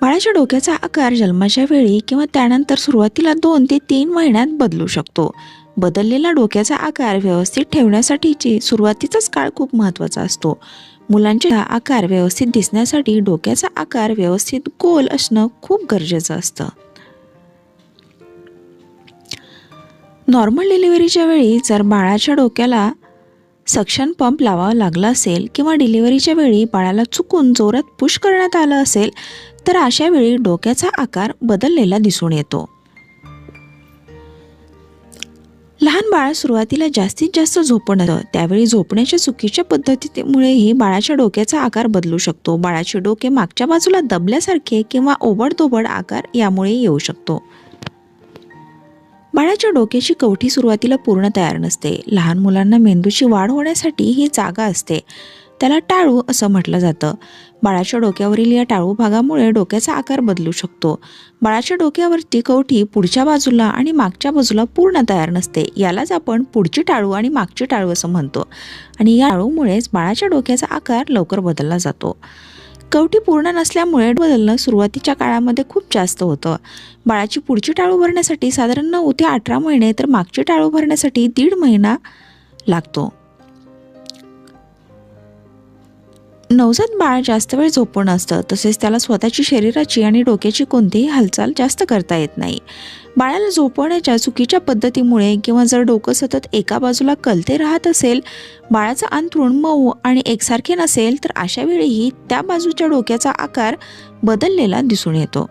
बाळाच्या डोक्याचा आकार जन्माच्या वेळी किंवा त्यानंतर सुरुवातीला दोन ते तीन महिन्यात बदलू शकतो. बदललेला डोक्याचा आकार व्यवस्थित ठेवण्यासाठीची सुरुवातीचाच काळ खूप महत्त्वाचा असतो. मुलांचे आकार व्यवस्थित दिसण्यासाठी डोक्याचा आकार व्यवस्थित गोल असणं खूप गरजेचं असतं. नॉर्मल डिलिव्हरीच्या वेळी जर बाळाच्या डोक्याला सक्शन पंप लावावा लागला असेल किंवा डिलिव्हरीच्या वेळी बाळाला चुकून जोरात पुश करण्यात आलं असेल तर अशा वेळी डोक्याचा आकार बदललेला दिसून येतो. लहान बाळ सुरुवातीला जास्तीत जास्त झोपणं त्यावेळी झोपण्याच्या चुकीच्या पद्धतीमुळेही बाळाच्या डोक्याचा आकार बदलू शकतो. बाळाचे डोके मागच्या बाजूला दबल्यासारखे किंवा ओबडधोबड आकार यामुळे येऊ शकतो. बाळाच्या डोक्याची कवठी सुरुवातीला पूर्ण तयार नसते. लहान मुलांना मेंदूची वाढ होण्यासाठी ही जागा असते. त्याला टाळू असं म्हटलं जातं. बाळाच्या डोक्यावरील या टाळू भागामुळे डोक्याचा आकार बदलू शकतो. बाळाच्या डोक्यावरती कवठी पुढच्या बाजूला आणि मागच्या बाजूला पूर्ण तयार नसते. यालाच आपण पुढची टाळू आणि मागची टाळू असं म्हणतो. आणि या टाळूमुळेच बाळाच्या डोक्याचा आकार लवकर बदलला जातो. कवटी पूर्ण नसल्यामुळे बदलणं सुरुवातीच्या काळामध्ये खूप जास्त होतं. बाळाची पुढची टाळू भरण्यासाठी साधारण नऊ ते अठरा महिने तर मागची टाळू भरण्यासाठी दीड महिना लागतो. नवजात बाळ जास्त वेळ झोपून असतं तसेच त्याला स्वतःची शरीराची आणि डोक्याची कोणतीही हालचाल जास्त करता येत नाही. बाळाला झोपवण्याच्या चुकीच्या पद्धतीमुळे किंवा जर डोकं सतत एका बाजूला कलते राहत असेल बाळाचं अंथरूण मऊ आणि एकसारखे नसेल तर अशा वेळीही त्या बाजूच्या डोक्याचा आकार बदललेला दिसून येतो.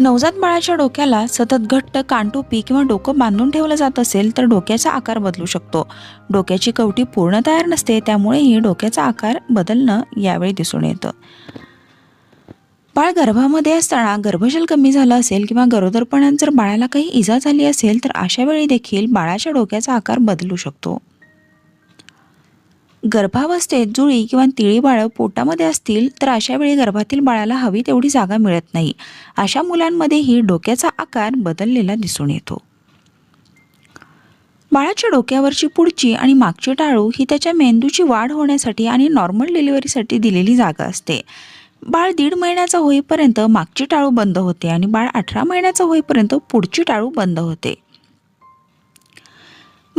नवजात बाळाच्या डोक्याला सतत घट्ट कानटोपी किंवा डोकं बांधून ठेवलं जात असेल तर डोक्याचा आकार बदलू शकतो. डोक्याची कवटी पूर्ण तयार नसते त्यामुळेही डोक्याचा आकार बदलणं यावेळी दिसून येतं. बाळ गर्भामध्ये असताना गर्भजल कमी झालं असेल किंवा गरोदरपणात जर बाळाला काही इजा झाली असेल तर अशा वेळी देखील बाळाच्या डोक्याचा आकार बदलू शकतो. गर्भावस्थेत जुळी किंवा तिळी बाळं पोटामध्ये असतील तर अशा वेळी गर्भातील बाळाला हवी तेवढी जागा मिळत नाही. अशा मुलांमध्येही डोक्याचा आकार बदललेला दिसून येतो. बाळाच्या डोक्यावरची पुढची आणि मागची टाळू ही त्याच्या मेंदूची वाढ होण्यासाठी आणि नॉर्मल डिलिव्हरीसाठी दिलेली जागा असते. बाळ दीड महिन्याचा होईपर्यंत मागची टाळू बंद होते आणि बाळ अठरा महिन्याचा होईपर्यंत पुढची टाळू बंद होते.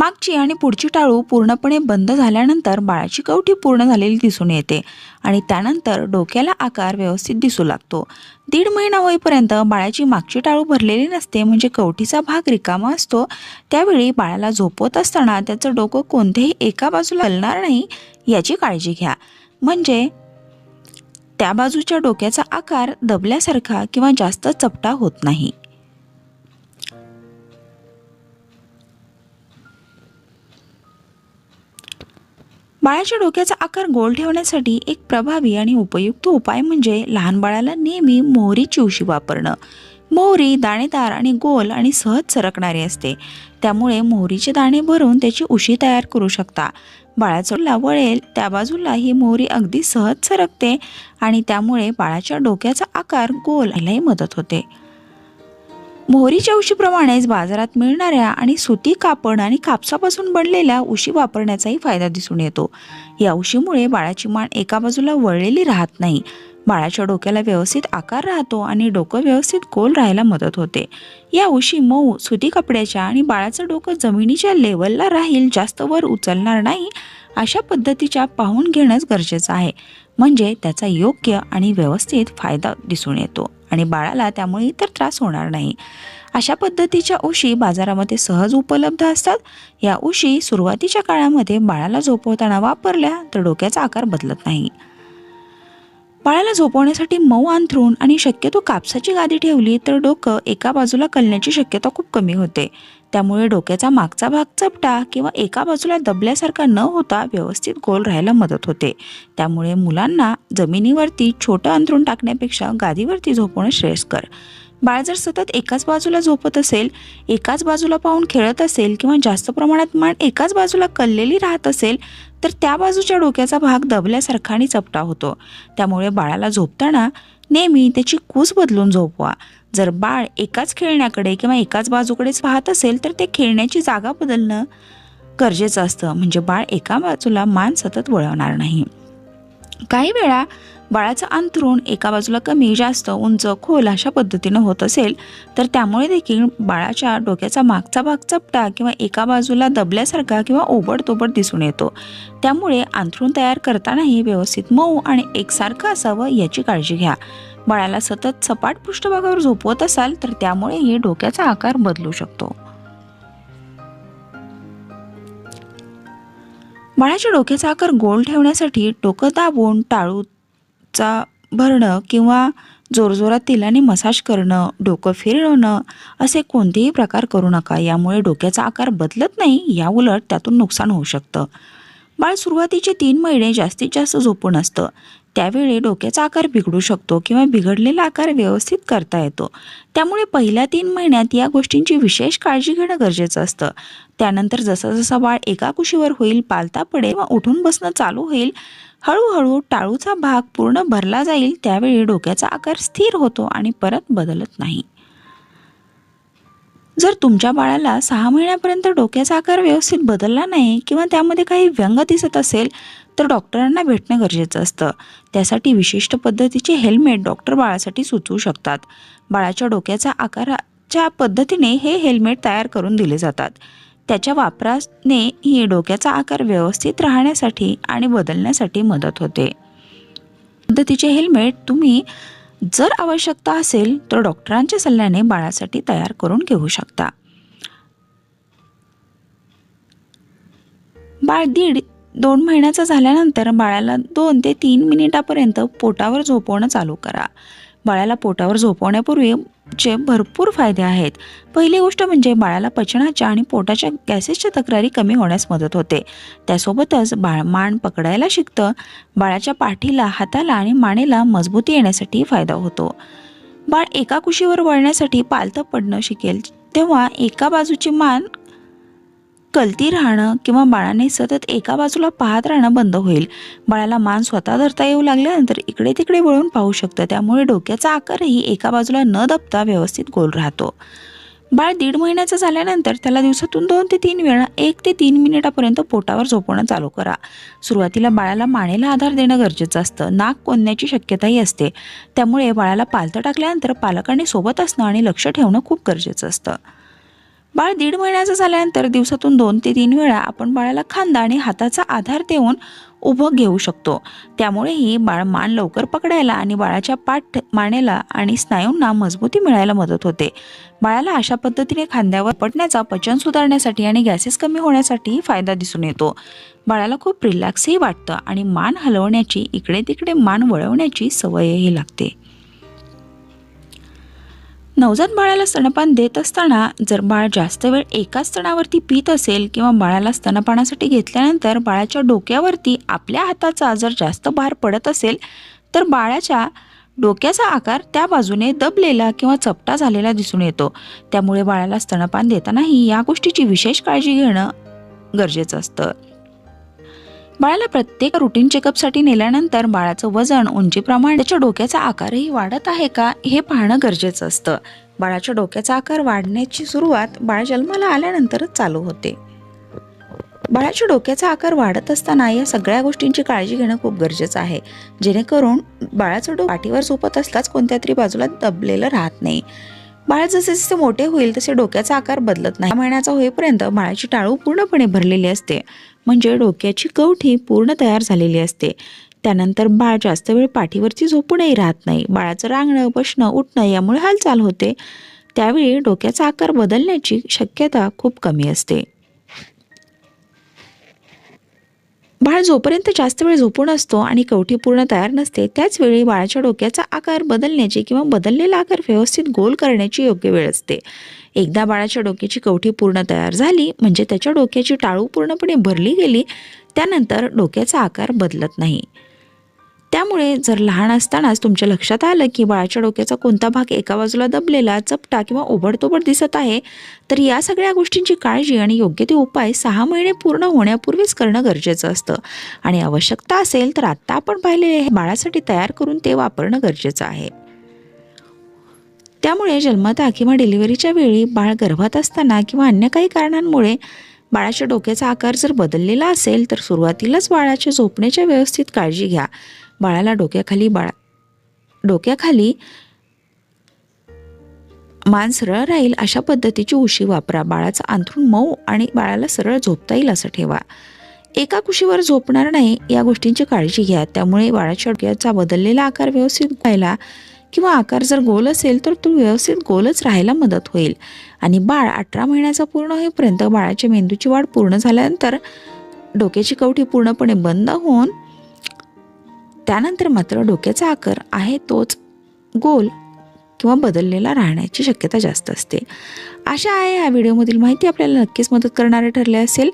मागची आणि पुढची टाळू पूर्णपणे बंद झाल्यानंतर बाळाची कवठी पूर्ण झालेली दिसून येते. आणि त्यानंतर डोक्याला आकार व्यवस्थित दिसू लागतो. दीड महिना होईपर्यंत बाळाची मागची टाळू भरलेली नसते म्हणजे कवठीचा भाग रिकामा असतो. त्यावेळी बाळाला झोपवत असताना त्याचं डोकं कोणत्याही एका बाजूला हलणार नाही याची काळजी घ्या. म्हणजे त्या बाजूच्या डोक्याचा आकार दबल्यासारखा किंवा जास्त चपटा होत नाही. बाळाच्या डोक्याचा आकार गोल ठेवण्यासाठी एक प्रभावी आणि उपयुक्त उपाय म्हणजे लहान बाळाला नेहमी मोहरीची उशी वापरणं. मोहरी दाणेदार आणि गोल आणि सहज सरकणारी असते. त्यामुळे मोहरीचे दाणे भरून त्याची उशी तयार करू शकता. बाळाचं वळेल त्या बाजूला ही मोहरी अगदी सहज सरकते आणि त्यामुळे बाळाच्या डोक्याचा आकार गोल व्हायलाही मदत होते. मोहरीच्या उशीप्रमाणेच बाजारात मिळणाऱ्या आणि सुती कापड आणि कापसापासून बनलेल्या उशी वापरण्याचाही फायदा दिसून येतो. या उशीमुळे बाळाची मान एका बाजूला वळलेली राहत नाही. बाळाच्या डोक्याला व्यवस्थित आकार राहतो आणि डोकं व्यवस्थित गोल राहायला मदत होते. या उशी मऊ सुती कपड्याच्या आणि बाळाचं डोकं जमिनीच्या लेवलला राहील जास्त वर उचलणार नाही अशा पद्धतीच्या पाहून घेणंच गरजेचं आहे. म्हणजे त्याचा योग्य आणि व्यवस्थित फायदा दिसून येतो. आणि बाळाला त्यामुळे इतर त्रास होणार नाही. अशा पद्धतीच्या उशी बाजारामध्ये सहज उपलब्ध असतात. या उशी सुरुवातीच्या काळामध्ये बाळाला झोपवताना वापरल्या तर डोक्याचा आकार बदलत नाही. बाळाला झोपवण्यासाठी मऊ अंथरूण आणि शक्यतो कापसाची गादी ठेवली तर डोकं एका बाजूला कलण्याची शक्यता खूप कमी होते. त्यामुळे डोक्याचा मागचा भाग चपटा किंवा एका बाजूला दबल्यासारखा न होता व्यवस्थित गोल राहायला मदत होते. त्यामुळे मुलांना जमिनीवरती छोटं अंथरूण टाकण्यापेक्षा गादीवरती झोपवणं श्रेयस्कर. बाळ जर सतत एकाच बाजूला झोपत असेल एकाच बाजूला पाहून खेळत असेल किंवा जास्त प्रमाणात मान एकाच बाजूला कललेली राहत असेल तर त्या बाजूच्या डोक्याचा भाग दबल्यासारखा आणि चपटा होतो. त्यामुळे बाळाला झोपताना नेहमी त्याची कूस बदलून झोपवा. जर बाळ एकाच खेळण्याकडे किंवा एकाच बाजूकडेच पाहत असेल तर ते खेळण्याची जागा बदलणं गरजेचं असतं. म्हणजे बाळ एका बाजूला मान सतत वळवणार नाही. काही वेळा बाळाचं अंथरूण एका बाजूला कमी जास्त उंच खोल अशा पद्धतीनं होत असेल तर त्यामुळे देखील बाळाच्या डोक्याचा मागचा भाग चपटा किंवा एका बाजूला दबल्यासारखा किंवा ओबडतोबड दिसून येतो. त्यामुळे अंथरूण तयार करतानाही व्यवस्थित मऊ आणि एकसारखं असावं याची काळजी घ्या. बाळाला सतत सपाट पृष्ठभागावर झोपवत असाल तर त्यामुळेही डोक्याचा आकार बदलू शकतो. बाळाच्या डोक्याचा आकार गोल ठेवण्यासाठी डोकं दाबून चा भरणं किंवा जोरजोरात तेलाने मसाज करणं डोकं फिरवणं असे कोणतेही प्रकार करू नका. यामुळे डोक्याचा आकार बदलत नाही या उलट त्यातून नुकसान होऊ शकतं. बाळ सुरुवातीचे तीन महिने जास्तीत जास्त झोपून असतं. त्यावेळी डोक्याचा आकार बिघडू शकतो किंवा बिघडलेला आकार व्यवस्थित करता येतो. त्यामुळे पहिल्या तीन महिन्यात या गोष्टींची विशेष काळजी घेणं गरजेचं असतं. त्यानंतर जसं जसं बाळ एका कुशीवर होईल पालता पडेल व उठून बसणं चालू होईल हळूहळू टाळूचा भाग पूर्ण भरला जाईल त्यावेळी डोक्याचा आकार स्थिर होतो आणि परत बदलत नाही. जर तुमच्या बाळाला सहा महिन्यापर्यंत डोक्याचा आकार व्यवस्थित बदलला नाही किंवा त्यामध्ये काही व्यंग दिसत असेल तर डॉक्टरांना भेटणं गरजेचं असतं. त्यासाठी विशिष्ट पद्धतीचे हेल्मेट डॉक्टर बाळासाठी सुचवू शकतात. बाळाच्या डोक्याच्या आकाराच्या पद्धतीने हे हेल्मेट तयार करून दिले जातात. त्याच्या वापराने ही डोक्याचा आकार व्यवस्थित राहण्यासाठी आणि बदलण्यासाठी मदत होते. पद्धतीचे हेल्मेट तुम्ही जर आवश्यकता असेल तर डॉक्टरांच्या सल्ल्याने बाळासाठी तयार करून घेऊ शकता. बाळ दीड दोन महिन्याचा झाल्यानंतर बाळाला दोन ते तीन मिनिटापर्यंत पोटावर झोपवणं चालू करा. बाळाला पोटावर झोपवण्यापूर्वी चे भरपूर फायदे आहेत. पहिली गोष्ट म्हणजे बाळाला पचनाच्या आणि पोटाच्या गॅसेसच्या तक्रारी कमी होण्यास मदत होते. त्यासोबतच बाळ मान पकडायला शिकतं बाळाच्या पाठीला हाताला आणि मानेला मजबूती येण्यासाठी फायदा होतो. बाळ एका कुशीवर वळण्यासाठी पालथं पडणं शिकेल तेव्हा एका बाजूची मान कलती राहणं किंवा बाळाने सतत एका बाजूला पाहत राहणं बंद होईल. बाळाला मान स्वतः धरता येऊ लागल्यानंतर इकडे तिकडे वळून पाहू शकतं. त्यामुळे डोक्याचा आकारही एका बाजूला न दबता व्यवस्थित गोल राहतो. बाळ दीड महिन्याचं झाल्यानंतर त्याला दिवसातून दोन ते तीन वेळा एक ते तीन मिनिटापर्यंत पोटावर झोपवणं चालू करा. सुरुवातीला बाळाला मानेला आधार देणं गरजेचं असतं. नाक कोंदण्याची शक्यताही असते. त्यामुळे बाळाला पालतं टाकल्यानंतर पालकांनी सोबत असणं आणि लक्ष ठेवणं खूप गरजेचं असतं. बाळ दीड महिन्याचं झाल्यानंतर दिवसातून दोन ते तीन वेळा आपण बाळाला खांदा आणि हाताचा आधार देऊन उभं घेऊ शकतो. त्यामुळेही बाळ मान लवकर पकडायला आणि बाळाच्या पाठ मानेला आणि स्नायूंना मजबूती मिळायला मदत होते. बाळाला अशा पद्धतीने खांद्यावर पडण्याचा पचन सुधारण्यासाठी आणि गॅसेस कमी होण्यासाठी फायदा दिसून येतो. बाळाला खूप रिलॅक्सही वाटतं आणि मान हलवण्याची इकडे तिकडे मान वळवण्याची सवयही लागते. नवजात बाळाला स्तनपान देत असताना जर बाळ जास्त वेळ एकाच स्तनावरती पित असेल किंवा बाळाला स्तनपानासाठी घेतल्यानंतर बाळाच्या डोक्यावरती आपल्या हाताचा जर जास्त भार पडत असेल तर बाळाच्या डोक्याचा आकार त्या बाजूने दबलेला किंवा चपटा झालेला दिसून येतो. त्यामुळे बाळाला स्तनपान देतानाही या गोष्टीची विशेष काळजी घेणं गरजेचं असतं. बाळाला प्रत्येक रुटीन चेकअपसाठी नेल्यानंतर बाळाचं वजन उंचीप्रमाणे त्याच्या डोक्याचा आकारही वाढत आहे का हे पाहणं गरजेचं असतं. बाळाच्या डोक्याचा आकार वाढण्याची सुरुवात बाळ जन्माला आल्यानंतरच चालू होते. बाळाच्या डोक्याचा आकार वाढत असताना या सगळ्या गोष्टींची काळजी घेणं खूप गरजेचं आहे. जेणेकरून बाळाचं डोकं पाठीवर झोपत असताच कोणत्या तरी बाजूला दबलेलं राहत नाही. बाळ जसे जसे मोठे होईल तसे डोक्याचा आकार बदलत नाही. महिन्याचा होईपर्यंत बाळाची टाळू पूर्णपणे भरलेली असते. म्हणजे डोक्याची कवठी पूर्ण तयार झालेली असते. त्यानंतर बाळ जास्त वेळ पाठीवरची झोपूनही राहत नाही. बाळाचं रांगणं बसणं उठणं यामुळे हालचाल होते. त्यावेळी डोक्याचा आकार बदलण्याची शक्यता खूप कमी असते. बाळ जोपर्यंत जास्त वेळ झोपून असतो आणि कवठी पूर्ण तयार नसते त्याच वेळी बाळाच्या डोक्याचा आकार बदलण्याची किंवा बदललेला आकार व्यवस्थित गोल करण्याची योग्य वेळ असते. एकदा बाळाच्या डोक्याची कवठी पूर्ण तयार झाली म्हणजे त्याच्या डोक्याची टाळू पूर्णपणे भरली गेली त्यानंतर डोक्याचा आकार बदलत नाही. त्यामुळे जर लहान असतानाच तुमच्या लक्षात आलं की बाळाच्या डोक्याचा कोणता भाग एका बाजूला दबलेला चपटा किंवा ओबडतोबड दिसत आहे तर या सगळ्या गोष्टींची काळजी आणि योग्य ते उपाय सहा महिने पूर्ण होण्यापूर्वीच करणं गरजेचं असतं. आणि आवश्यकता असेल तर आत्ता आपण पाहिलेले हे बाळासाठी तयार करून ते वापरणं गरजेचं आहे. त्यामुळे जन्मता किंवा डिलिव्हरीच्या वेळी बाळ गर्भात असताना किंवा अन्य काही कारणांमुळे बाळाच्या डोक्याचा आकार जर बदललेला असेल तर सुरुवातीलाच बाळाच्या झोपण्याच्या व्यवस्थित काळजी घ्या. बाळाला डोक्याखाली बाळा डोक्याखाली मान सरळ राहील अशा पद्धतीची उशी वापरा. बाळाचं अंथरूण मऊ आणि बाळाला सरळ झोपता येईल असं ठेवा. एका कुशीवर झोपणार नाही या गोष्टींची काळजी घ्या. त्यामुळे बाळाच्या डोक्याचा बदललेला आकार व्यवस्थित व्हायला किंवा आकार जर गोल असेल तर तो व्यवस्थित गोलच राहायला मदत होईल. आणि बाळ अठरा महिन्याचा पूर्ण होईपर्यंत बाळाच्या मेंदूची वाढ पूर्ण झाल्यानंतर डोक्याची कवठी पूर्णपणे बंद होऊन त्यानंतर मात्र डोक्याचा आकार आहे तोच गोल किंवा बदललेला राहण्याची शक्यता जास्त असते. अशा आहे या व्हिडिओमधील माहिती आपल्याला नक्कीच मदत करणारे ठरले असेल.